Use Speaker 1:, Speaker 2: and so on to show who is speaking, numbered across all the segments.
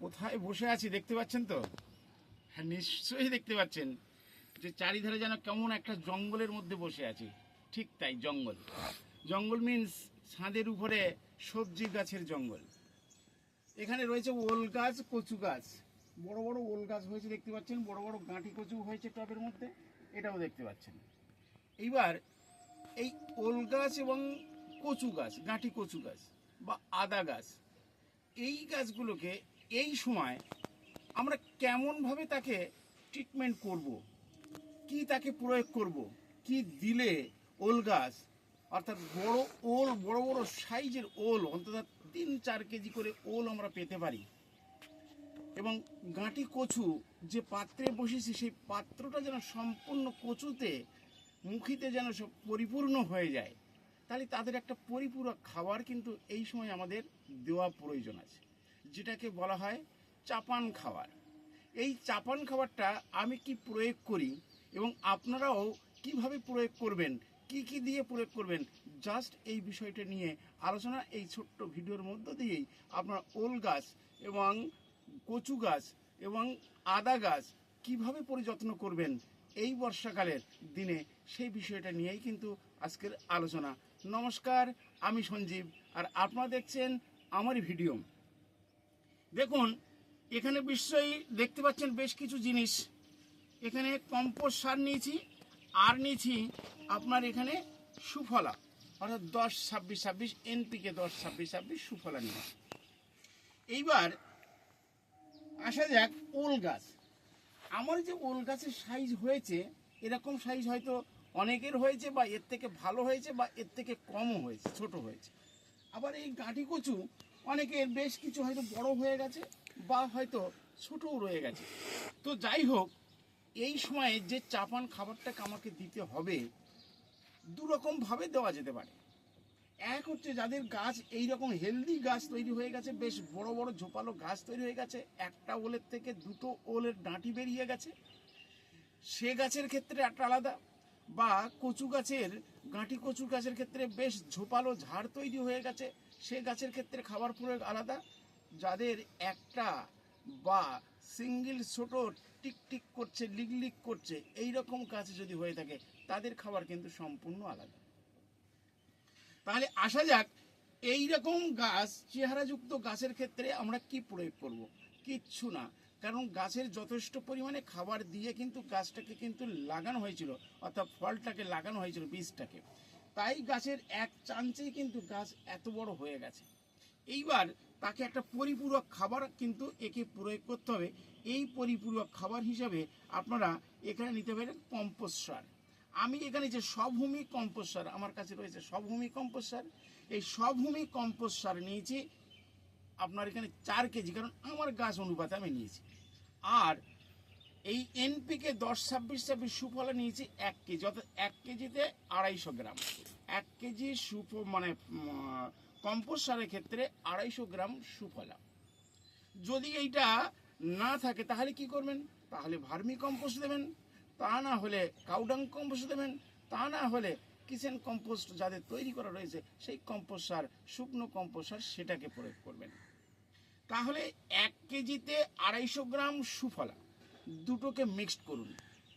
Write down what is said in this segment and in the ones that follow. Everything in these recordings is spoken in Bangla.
Speaker 1: কোথায় বসে আছি দেখতে পাচ্ছেন তো? হ্যাঁ নিশ্চয়ই দেখতে পাচ্ছেন যে চারিধারে যেন কেমন একটা জঙ্গলের মধ্যে বসে আছি। ঠিক তাই, জঙ্গল। জঙ্গল মিন্স ছাদের উপরে সবজি গাছের জঙ্গল। এখানে রয়েছে ওল গাছ, কচু গাছ। বড় বড় ওল গাছ হয়েছে দেখতে পাচ্ছেন, বড় বড় গাঁটি কচু হয়েছে টবের মধ্যে, এটাও দেখতে পাচ্ছেন। এইবার এই ওল গাছ এবং কচু গাছ, গাঁটি কচু গাছ বা আদা গাছ, এই গাছগুলোকে এই সময় আমরা কেমনভাবে তাকে ট্রিটমেন্ট করব? কি তাকে প্রয়োগ করব? কি দিলে ওল গাছ, অর্থাৎ বড় ওল, বড় বড় সাইজের ওল, অন্তত তিন চার কেজি করে ওল আমরা পেতে পারি। এবং গাঁটি কচু যে পাত্রে বসেছি, সেই পাত্রটা যেন সম্পূর্ণ কচুতে, মুখিতে যেন সব পরিপূর্ণ হয়ে যায়, তাহলে তাদের একটা পরিপূরক খাবার কিন্তু এই সময় আমাদের দেওয়া প্রয়োজন আছে। যেটাকে বলা হয় চাপান খাবার। এই চাপান খাবারটা আমি কি প্রয়োগ করি এবং আপনারাও কীভাবে প্রয়োগ করবেন, কি কি দিয়ে প্রয়োগ করবেন জাস্ট এই বিষয়টা নিয়ে আলোচনা এই ছোট্ট ভিডিওর মধ্য দিয়েই আপনার ওল গাছ এবং কচু গাছ এবং আদা গাছ কীভাবে পরিযত্ন করবেন এই বর্ষাকালের দিনে সেই বিষয়টা নিয়েই কিন্তু আজকের আলোচনা। নমস্কার, আমি সঞ্জীব, আর আপনারা দেখছেন আমার ভিডিও। দেখুন, এখানে বিশ্বই দেখতে পাচ্ছেন বেশ কিছু জিনিস। এখানে কম্পোস্ট সার নিয়েছি, আর নিয়েছি আপনার এখানে সুফলা। অর্থাৎ দশ ছাব্বিশ ছাব্বিশ, এনপিকে দশ ছাব্বিশ ছাব্বিশ সুফলা নিয়ে। এইবার আসা যাক ওল গাছ। আমার যে ওল গাছের সাইজ হয়েছে, এরকম সাইজ হয়তো অনেকের হয়েছে বা এর থেকে ভালো হয়েছে বা এর থেকে কমও হয়েছে, ছোট হয়েছে। আবার এই গাঁটি কচু অনেকের বেশ কিছু হয়তো বড় হয়ে গেছে বা হয়তো ছোটও রয়ে গেছে। তো যাই হোক, এই সময়ে যে চাপান খাবারটাকে আমাকে দিতে হবে দু রকমভাবে দেওয়া যেতে পারে। এক হচ্ছে যাদের গাছ এই রকম হেলদি গাছ তৈরি হয়ে গেছে, বেশ বড় বড় ঝোপালো গাছ তৈরি হয়ে গেছে, একটা ওলের থেকে দুটো ওলের ডাঁটি বেরিয়ে গেছে। সে গাছের ক্ষেত্রে একটা আলাদা বা কচু গাছের, গাঁটি কচু গাছের ক্ষেত্রে বেশ ঝোপালো ঝাড় তৈরি হয়ে গেছে। সে গাছের ক্ষেত্রে খাবার প্রয়োগ আলাদা। যাদের একটা বা সিঙ্গেল ছোট টিক টিক করছে, লিক লিক করছে এই রকম গাছ যদি হয়ে থাকে, তাদের খাবার কিন্তু সম্পূর্ণ আলাদা। তাহলে আসা যাক এই রকম গাছ, চেহারাযুক্ত গাছের ক্ষেত্রে আমরা কি প্রয়োগ করব? কিচ্ছু না। কারণ গাছের যথেষ্ট পরিমাণে খাবার দিয়ে কিন্তু গাছটাকে কিন্তু লাগানো হয়েছিল, অর্থাৎ ফলটাকে লাগানো হয়েছিল বীজটাকে। তাই গাছের এক চাঞ্চেই কিন্তু গাছ এত বড় হয়ে গেছে। এইবার তাকে একটা পরিপূরক খাবার কিন্তু একে প্রয়োগ করতে হবে। এই পরিপূরক খাবার হিসাবে আপনারা এখানে নিতে পারেন কম্পোস্ট সার। আমি এখানে যে সবভূমি কম্পোস্ট সার, আমার কাছে রয়েছে সবভূমি কম্পোস্ট সার। এই সবভূমি কম্পোস্ট সার নিয়েছি, আপনার এখানে চার কেজি, কারণ আমার গাছ অনুপাতে আমি নিয়েছি। আর এই এনপিকে দশ ছাব্বিশ ছাব্বিশ সুফলা নিয়েছি এক কেজি, অর্থাৎ এক কেজিতে আড়াইশো গ্রাম। এক কেজি সুফ মানে কম্পোস্ট সারের ক্ষেত্রে আড়াইশো গ্রাম সুফলা। যদি এইটা না থাকে, তাহলে কি করবেন? তাহলে ভার্মি কম্পোস্ট দেবেন, তা না হলে কাউডাং কম্পোস্ট দেবেন, তা না হলে কিচেন কম্পোস্ট যাদের তৈরি করা রয়েছে, সেই কম্পোস্ট সার, শুকনো কম্পোস্ট সার সেটাকে প্রয়োগ করবেন। তাহলে এক কেজিতে আড়াইশো গ্রাম সুফলা। দুটোকে মিক্সড করুন।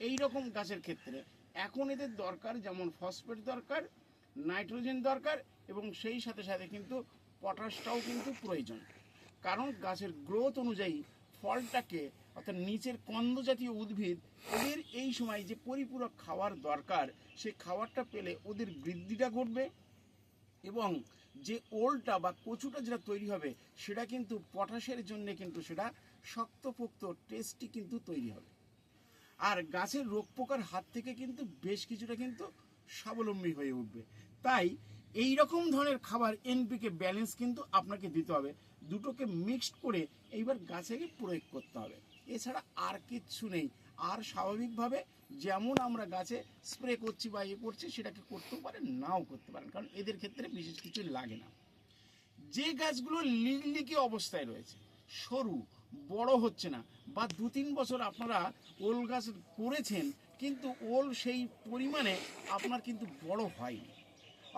Speaker 1: এই রকম গাছের ক্ষেত্রে এখন এদের দরকার যেমন ফসফেট দরকার নাইট্রোজেন দরকার এবং সেই সাথে সাথে কিন্তু পটাশটাও কিন্তু প্রয়োজন। কারণ গাছের গ্রোথ অনুযায়ী ফলটাকে অর্থাৎ নিচের কন্দ জাতীয় উদ্ভিদ ওদের এই সময় যে পরিপূরক খাওয়ার দরকার সেই খাবারটা পেলে ওদের বৃদ্ধিটা ঘটবে এবং যে ওলটা বা কচুটা যেটা তৈরি হবে, সেটা কিন্তু পটাশের জন্য কিন্তু সেটা শক্তপোক্ত টেস্টি কিন্তু তৈরি হবে। আর গাছের রোগ পোকার হাত থেকে কিন্তু বেশ কিছুটা কিন্তু স্বাবলম্বী হয়ে উঠবে। তাই এই রকম ধরনের খাবার এনপিকে ব্যালেন্স কিন্তু আপনাকে দিতে হবে। দুটোকে মিক্সড করে এইবার গাছে প্রয়োগ করতে হবে। এছাড়া আর কিচ্ছু নেই। আর স্বাভাবিকভাবে যেমন আমরা গাছে স্প্রে করছি বা ইয়ে করছি, সেটাকে করতেও পারেন, নাও করতে পারেন। কারণ এদের ক্ষেত্রে বিশেষ কিছু লাগে না। যে গাছগুলো লিগলিকি অবস্থায় রয়েছে, সরু বড় হচ্ছে না। বা দু তিন বছর আপনারা ওল গাছ করেছেন, কিন্তু ওল সেই পরিমাণে আপনার কিন্তু বড় হয়নি।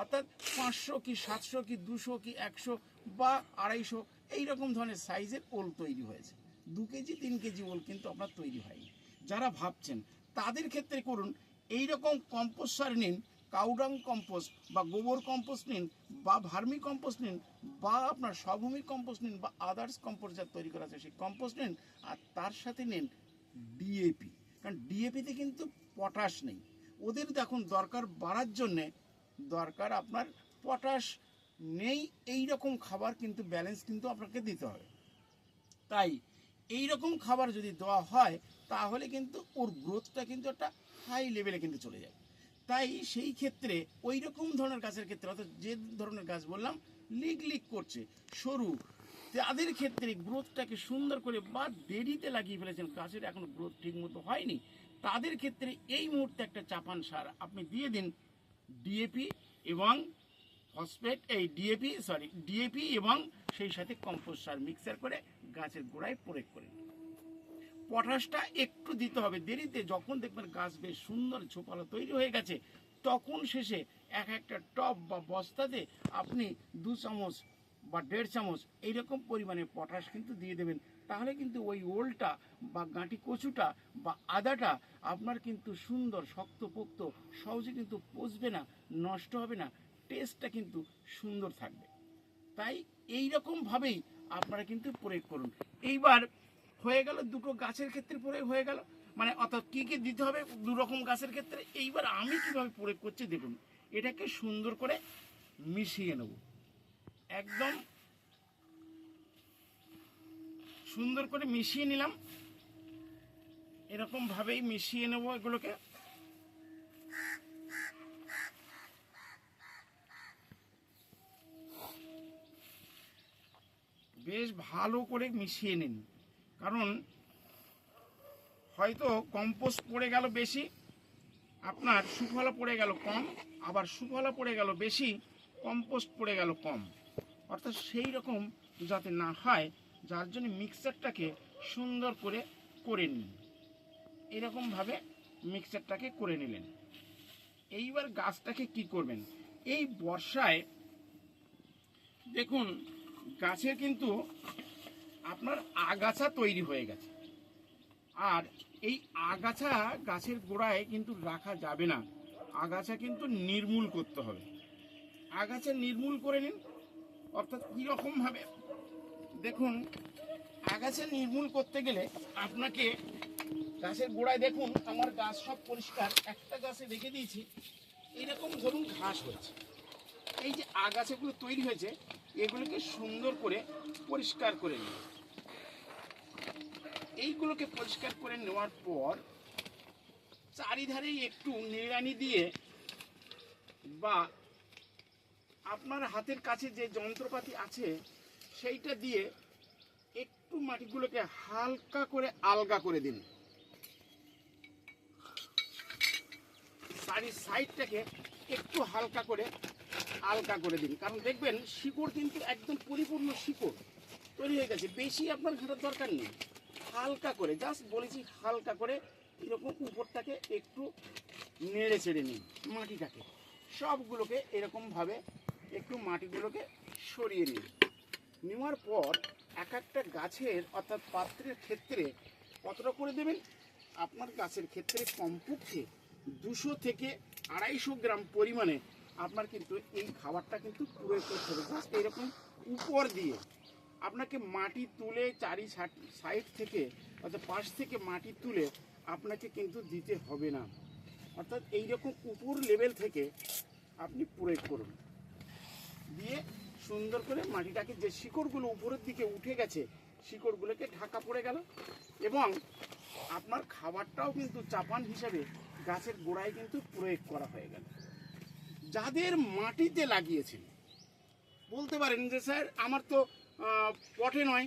Speaker 1: অর্থাৎ পাঁচশো কি সাতশো কি দুশো কি একশো বা আড়াইশো এই রকম ধরনের সাইজের ওল তৈরি হয়েছে। দু কেজি, তিন কেজি ওল কিন্তু আপনার তৈরি হয়নি। যারা ভাবছেন, তাদের ক্ষেত্রে করুন এই রকম কম্পোস্ট সার নিন কাউডাং কম্পোস্ট বা গোবর কম্পোস্ট নিন বা ভার্মি কম্পোস্ট নিন বা আপনার স্বভূমি কম্পোস্ট নিন বা আদার্স কম্পোস্ট যা তৈরি করা আছে, সেই কম্পোস্ট নিন আর তার সাথে নিন ডিএপি কারণ ডিএপিতে কিন্তু পটাশ নেই। ওদের দেখুন দরকার বাড়ার জন্যে দরকার আপনার পটাশ নেই এই রকম খাবার কিন্তু ব্যালেন্স কিন্তু আপনাকে দিতে হবে। তাই এই রকম খাবার যদি দেওয়া হয় তাহলে কিন্তু ওর গ্রোথটা কিন্তু একটা হাই লেভেলে কিন্তু চলে যায়। তাই সেই ক্ষেত্রে ওই রকম ধরনের গাছের ক্ষেত্রে, অর্থাৎ যে ধরনের গাছ বললাম, লিক লিক করছে, সরু তাদের ক্ষেত্রে গ্রোথটাকে সুন্দর করে বা দেরিতে লাগিয়ে ফেলেছেন, গাছের এখনও গ্রোথ ঠিক মতো হয়নি তাদের ক্ষেত্রে এই মুহূর্তে একটা চাপান সার আপনি দিয়ে দিন ডিএপি এবং ফসফেট এই ডিএপি সরি ডিএপি এবং সেই সাথে কম্পোস্ট সার মিক্সার করে গাছের গোড়ায় প্রয়োগ করে নিন। পটাশটা একটু দিতে হবে। দেরিতে যখন দেখবেন গাছ বেশ সুন্দর ছোপালো তৈরি হয়ে গেছে, তখন শেষে এক একটা টব বা বস্তাতে আপনি দু চামচ বা দেড় চামচ এইরকম পরিমাণে পটাশ কিন্তু দিয়ে দেবেন। তাহলে কিন্তু ওই ওলটা বা গাঁটি কচুটা বা আদাটা আপনার কিন্তু সুন্দর, শক্তপোক্ত, সহজে কিন্তু পচবে না, নষ্ট হবে না, টেস্টটা কিন্তু সুন্দর থাকবে। তাই এই রকম ভাবেই আপনারা কিন্তু প্রয়োগ করুন। এইবার হয়ে গেল, দুটো গাছের ক্ষেত্রে প্রয়োগ হয়ে গেল। মানে অর্থাৎ কী কী দিতে হবে দু রকম গাছের ক্ষেত্রে। এইবার আমি কীভাবে প্রয়োগ করছি দেখুন, এটাকে সুন্দর করে মিশিয়ে নেব। একদম সুন্দর করে মিশিয়ে নিলাম। এরকম ভাবেই মিশিয়ে নেব এগুলোকে। বেশ ভালো করে মিশিয়ে নিন। কারণ হয়তো কম্পোস্ট পড়ে গেল বেশি, আপনার সুফলা পড়ে গেল কম, আবার সুফলা পড়ে গেল বেশি কম্পোস্ট পড়ে গেল কম। অর্থাৎ সেই রকম যাতে না হয়, যার জন্য মিক্সারটাকে সুন্দর করে করে নিন। এরকমভাবে মিক্সারটাকে করে নিলেন। এইবার গাছটাকে কি করবেন? এই বর্ষায় দেখুন, গাছের কিন্তু আপনার আগাছা তৈরি হয়ে গেছে। আর এই আগাছা গাছের গোড়ায় কিন্তু রাখা যাবে না। আগাছা কিন্তু নির্মূল করতে হবে। আগাছা নির্মূল করে নিন। অর্থাৎ কীরকমভাবে? দেখুন, আগাছা নির্মূল করতে গেলে আপনাকে গাছের গোড়ায় দেখুন, আমার গাছ সব পরিষ্কার। একটা গাছে রেখে দিয়েছি। এরকম ধরুন ঘাস হয়েছে। এই যে আগাছাগুলো তৈরি হয়েছে, এগুলোকে সুন্দর করে পরিষ্কার করে নিন। এইগুলোকে পরিষ্কার করে নেওয়ার পর চারিধারেই একটু নিড়ানি দিয়ে বা আপনার হাতের কাছে যে যন্ত্রপাতি আছে, সেইটা দিয়ে একটু মাটিগুলোকে হালকা করে আলগা করে দিন। চারি সাইডটাকে একটু হালকা করে আলগা করে দিন। কারণ দেখবেন, শিকড় কিন্তু একদম পরিপূর্ণ শিকড় তৈরি হয়ে গেছে। বেশি আপনার ঘাটার দরকার নেই। হালকা করে জাস্ট বলেছি হালকা করে, এরকম উপরটাকে একটু নেড়ে ছেড়ে নিন মাটিটাকে। সবগুলোকে এরকমভাবে একটু মাটিগুলোকে সরিয়ে নিন। নেওয়ার পর এক একটা গাছের, অর্থাৎ পাত্রের ক্ষেত্রে কতটা করে দেবেন? আপনার গাছের ক্ষেত্রে কমপক্ষে দুশো থেকে আড়াইশো গ্রাম পরিমাণে আপনার কিন্তু এই খাবারটা কিন্তু প্রয়োগ করতে হবে। জাস্ট এরকম উপর দিয়ে আপনাকে মাটি তুলে চারি সাইড থেকে, অর্থাৎ পাশ থেকে মাটি তুলে আপনাকে কিন্তু দিতে হবে না। অর্থাৎ এইরকম উপর লেভেল থেকে আপনি প্রয়োগ করুন। দিয়ে সুন্দর করে মাটিটাকে যে শিকড়গুলো উপরের দিকে উঠে গেছে, শিকড়গুলোকে ঢাকা পড়ে গেল এবং আপনার খাবারটাও কিন্তু চাপান হিসাবে গাছের গোড়ায় কিন্তু প্রয়োগ করা হয়ে গেল। যাদের মাটিতে লাগিয়েছেন, বলতে পারেন যে, স্যার, আমার তো পটে নয়,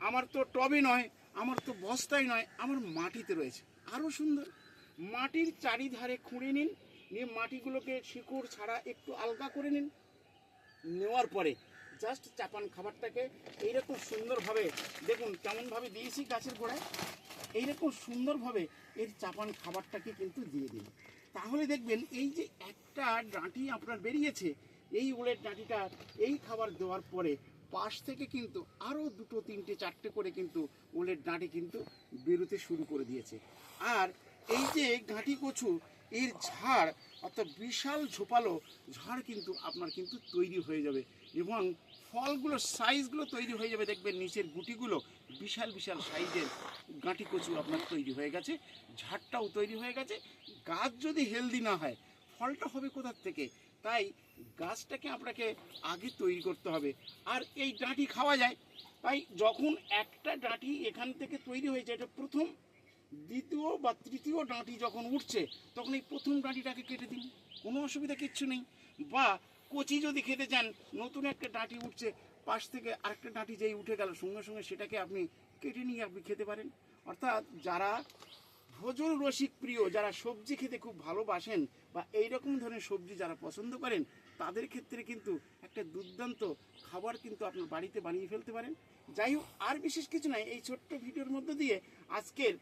Speaker 1: আমার তো টবে নয়, আমার তো বস্তায় নয়, আমার মাটিতে রয়েছে। আরও সুন্দর। মাটির চারিধারে খুঁড়ে নিন, নিয়ে মাটিগুলোকে শিকড় ছাড়া একটু আলগা করে নিন। নেওয়ার পরে জাস্ট চাপান খাবারটাকে এইরকম সুন্দরভাবে, দেখুন কেমনভাবে দিয়েছি গাছের গোড়ায়, এইরকম সুন্দরভাবে এর চাপান খাবারটাকে কিন্তু দিয়ে দিন। তাহলে দেখবেন এই যে একটা ডাঁটি আপনার বেরিয়েছে, এই ওলের ডাঁটিটা এই খাবার দেওয়ার পরে পাশ থেকে কিন্তু আরও দুটো, তিনটে, চারটে করে কিন্তু ওলের ডাঁটি কিন্তু বেরোতে শুরু করে দিয়েছে। আর এই যে গাঁটি কচু, এর ঝাড়, অর্থাৎ বিশাল ঝোপালো ঝাড় কিন্তু আপনার কিন্তু তৈরি হয়ে যাবে এবং ফলগুলো সাইজগুলো তৈরি হয়ে যাবে। দেখবেন নিচের গুটিগুলো বিশাল বিশাল সাইজের গাঁটি কচু আপনার তৈরি হয়ে গেছে, ঝাড়টাও তৈরি হয়ে গেছে। গাছ যদি হেলদি না হয় ফলটা হবে কোথার থেকে? তাই গাছটাকে আপনাকে আগে তৈরি করতে হবে। আর এই ডাঁটি খাওয়া যায়। তাই যখন একটা ডাঁটি এখান থেকে তৈরি হয়েছে এটা প্রথম, দ্বিতীয় বা তৃতীয় ডাঁটি যখন উঠছে, তখন এই প্রথম ডাঁটিটাকে কেটে দিন। কোনো অসুবিধা কিচ্ছু নেই। বা কচি যদি খেতে চান, নতুন একটা ডাঁটি উঠছে, পাশ থেকে আরেকটা ডাঁটি যেই উঠে গেল, সঙ্গে সঙ্গে সেটাকে আপনি কেটে নিয়ে আপনি খেতে পারেন। অর্থাৎ যারা ভোজন রসিক প্রিয় যারা সবজি খেতে খুব ভালোবাসেন বা এই রকম ধরনের সবজি যারা পছন্দ করেন, তাদের ক্ষেত্রে কিন্তু একটা দুর্দান্ত খাবার কিন্তু আপনার বাড়িতে বানিয়ে ফেলতে পারেন। যাই হোক, আর বিশেষ কিছু নাই এই ছোট্ট ভিডিওর মধ্য দিয়ে আজকের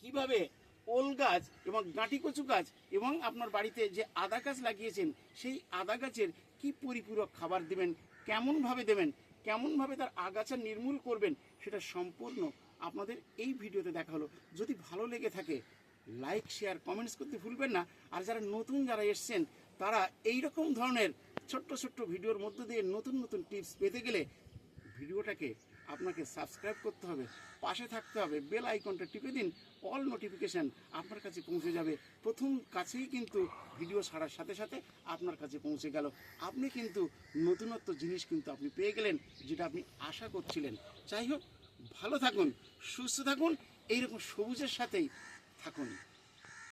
Speaker 1: কীভাবে ওল গাছ এবং গাঁটি কচু গাছ এবং আপনার বাড়িতে যে আদা গাছ লাগিয়েছেন, সেই আদা গাছের কি পরিপূরক খাবার দেবেন, কেমনভাবে দেবেন, কেমনভাবে তার আগাছা নির্মূল করবেন, সেটা সম্পূর্ণ আপনাদের এই ভিডিওতে দেখা হলো। যদি ভালো লেগে থাকে লাইক শেয়ার কমেন্টস করতে ভুলবেন না। আর যারা নতুন যারা এসছেন, তারা এই রকম ধরনের ছোট্ট ছোট্ট ভিডিওর মধ্য দিয়ে নতুন নতুন টিপস পেতে গেলে ভিডিওটাকে আপনাকে সাবস্ক্রাইব করতে হবে, পাশে থাকতে হবে বেল আইকনটা টিপে দিন অল নোটিফিকেশান আপনার কাছে পৌঁছে যাবে। প্রথম কাছেই কিন্তু ভিডিও ছাড়ার সাথে সাথে আপনার কাছে পৌঁছে গেল। আপনি কিন্তু নতুনত্ব জিনিস কিন্তু আপনি পেয়ে গেলেন, যেটা আপনি আশা করছিলেন। যাই হোক ভালো থাকুন সুস্থ থাকুন এইরকম সবুজের সাথেই থাকুন।